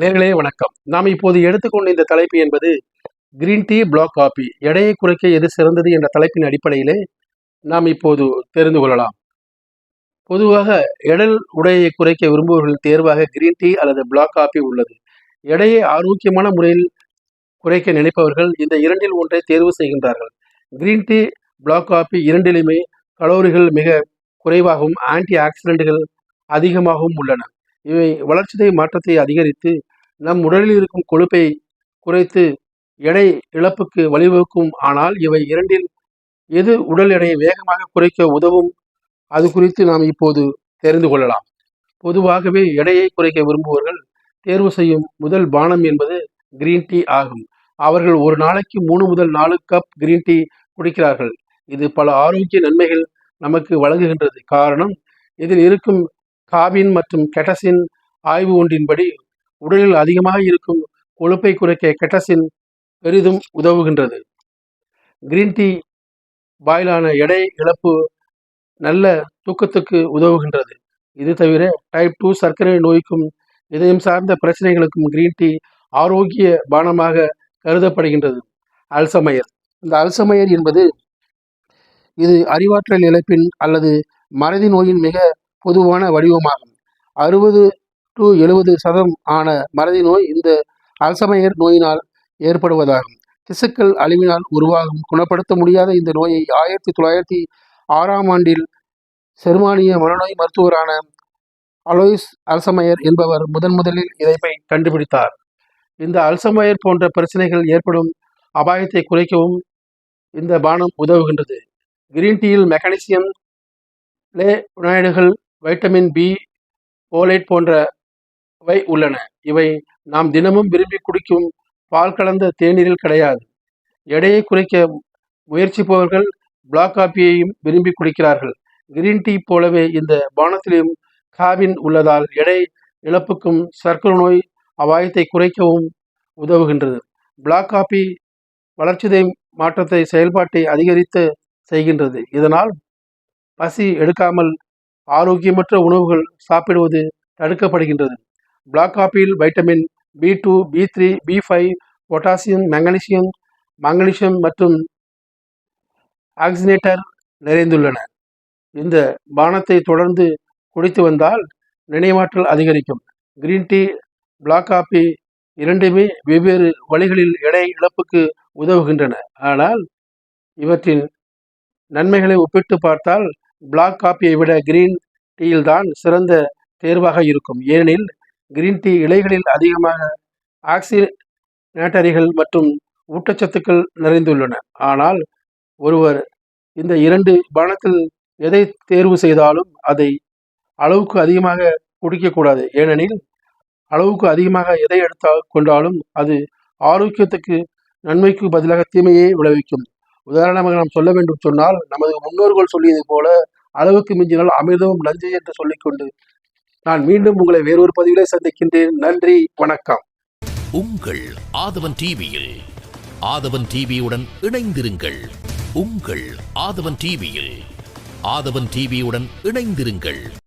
நேர்களே வணக்கம். நாம் இப்போது எடுத்துக்கொண்ட இந்த தலைப்பு என்பது கிரீன் டீ பிளாக் காபி எடையை குறைக்க எது சிறந்தது என்ற தலைப்பின் அடிப்படையிலே நாம் இப்போது தெரிந்து கொள்ளலாம். பொதுவாக எடல் உடையை குறைக்க விரும்புபவர்கள் தேர்வாக கிரீன் டீ அல்லது பிளாக் காபி உள்ளது. எடையை ஆரோக்கியமான முறையில் குறைக்க நினைப்பவர்கள் இந்த இரண்டில் ஒன்றை தேர்வு செய்கின்றார்கள். கிரீன் டீ பிளாக் காபி இரண்டிலுமே கலோரிகள் மிக குறைவாகவும் ஆன்டி ஆக்சிடென்ட்கள் அதிகமாகவும் உள்ளன. இவை வளர்ச்சிதை மாற்றத்தை அதிகரித்து நம் உடலில் இருக்கும் கொழுப்பை குறைத்து எடை இழப்புக்கு வழிவகுக்கும். ஆனால் இவை இரண்டில் எது உடல் எடையை வேகமாக குறைக்க உதவும்? அது குறித்து நாம் இப்போது தெரிந்து கொள்ளலாம். பொதுவாகவே எடையை குறைக்க விரும்புபவர்கள் தேர்வு செய்யும் முதல் பானம் என்பது கிரீன் டீ ஆகும். அவர்கள் ஒரு நாளைக்கு மூணு முதல் நாலு கப் கிரீன் டீ குடிக்கிறார்கள். இது பல ஆரோக்கிய நன்மைகள் நமக்கு வழங்குகின்றது. காரணம் இதில் இருக்கும் காபின் மற்றும் கெட்டசின் ஆய்வு ஒன்றின்படி உடலில் அதிகமாக இருக்கும் கொழுப்பை குறைக்க கெட்டசின் பெரிதும் உதவுகின்றது. கிரீன் டீ பாயிலான எடை இழப்பு நல்ல தூக்கத்துக்கு உதவுகின்றது. இது தவிர டைப் டூ சர்க்கரை நோய்க்கும் இதயம் சார்ந்த பிரச்சனைகளுக்கும் கிரீன் டீ ஆரோக்கிய பானமாக கருதப்படுகின்றது. அல்சமயர். இந்த அல்சமயர் என்பது இது அறிவாற்றல் இழப்பின் அல்லது மறதி நோயின் மிக பொதுவான வடிவமாகும். அறுபது டு எழுபது சதம் ஆன மறதி நோய் இந்த அல்சமையர் நோயினால் ஏற்படுவதாகும். திசுக்கள் அழிவினால் உருவாகும். குணப்படுத்த முடியாத இந்த நோயை ஆயிரத்தி தொள்ளாயிரத்தி ஆறாம் ஆண்டில் செருமானிய மனநோய் மருத்துவரான அலோயிஸ் அல்சமையர் என்பவர் முதன் முதலில் இதைப்பை கண்டுபிடித்தார். இந்த அல்சமையர் போன்ற பிரச்சனைகள் ஏற்படும் அபாயத்தை குறைக்கவும் இந்த பானம் உதவுகின்றது. கிரீன் டீயில் மெக்கானிசியம் லேனாய்டுகள் வைட்டமின் பி ஓலைட் போன்றவை உள்ளன. இவை நாம் தினமும் விரும்பி குடிக்கும் பால் கலந்த தேநீரில் கிடையாது. எடையை குறைக்க முயற்சிப்பவர்கள் பிளாக் காப்பியையும் விரும்பி குடிக்கிறார்கள். கிரீன் டீ போலவே இந்த பானத்திலும் காபின் உள்ளதால் எடை இழப்புக்கும் சர்க்கரை நோய் அபாயத்தை குறைக்கவும் உதவுகின்றது. பிளாக் காப்பி வளர்ச்சிதை மாற்றத்தை செயல்பாட்டை அதிகரித்து செய்கின்றது. இதனால் பசி எடுக்காமல் ஆரோக்கியமற்ற உணவுகள் சாப்பிடுவது தடுக்கப்படுகின்றது. Black காப்பியில் vitamin B two B three B five potassium manganese manganese மற்றும் ஆக்சினேட்டர் நிறைந்துள்ளன. இந்த பானத்தை தொடர்ந்து குடித்து வந்தால் நினைவாற்றல் அதிகரிக்கும். கிரீன் டீ பிளாக் காபி இரண்டுமே வெவ்வேறு வழிகளில் எடை இழப்புக்கு உதவுகின்றன. ஆனால் இவற்றின் நன்மைகளை ஒப்பிட்டு பார்த்தால் பிளாக் காப்பியை விட கிரீன் டீயில் தான் சிறந்த தேர்வாக இருக்கும். ஏனெனில் கிரீன் டீ இலைகளில் அதிகமாக ஆக்சினேட்டரிகள் மற்றும் ஊட்டச்சத்துக்கள் நிறைந்துள்ளன. ஆனால் ஒருவர் இந்த இரண்டு பானத்தில் எதை தேர்வு செய்தாலும் அதை அளவுக்கு அதிகமாக குடிக்கக்கூடாது. ஏனெனில் அளவுக்கு அதிகமாக எதை எடுத்தால் கொண்டாலும் அது ஆரோக்கியத்துக்கு நன்மைக்கு பதிலாக தீமையை விளைவிக்கும். உதாரணமாக நாம் சொல்ல வேண்டும் சொன்னால் நமது முன்னோர்கள் சொல்லியது போல அளவுக்கு மிஞ்சினால் அமிர்தமும் நஞ்சு என்று சொல்லிக்கொண்டு நான் மீண்டும் உங்களை வேறொரு பதிவிலே சந்திக்கின்றேன். நன்றி வணக்கம். உங்கள் ஆதவன் டிவியில் ஆதவன் டிவியுடன் இணைந்திருங்கள். உங்கள் ஆதவன் டிவியில் ஆதவன் டிவியுடன் இணைந்திருங்கள்.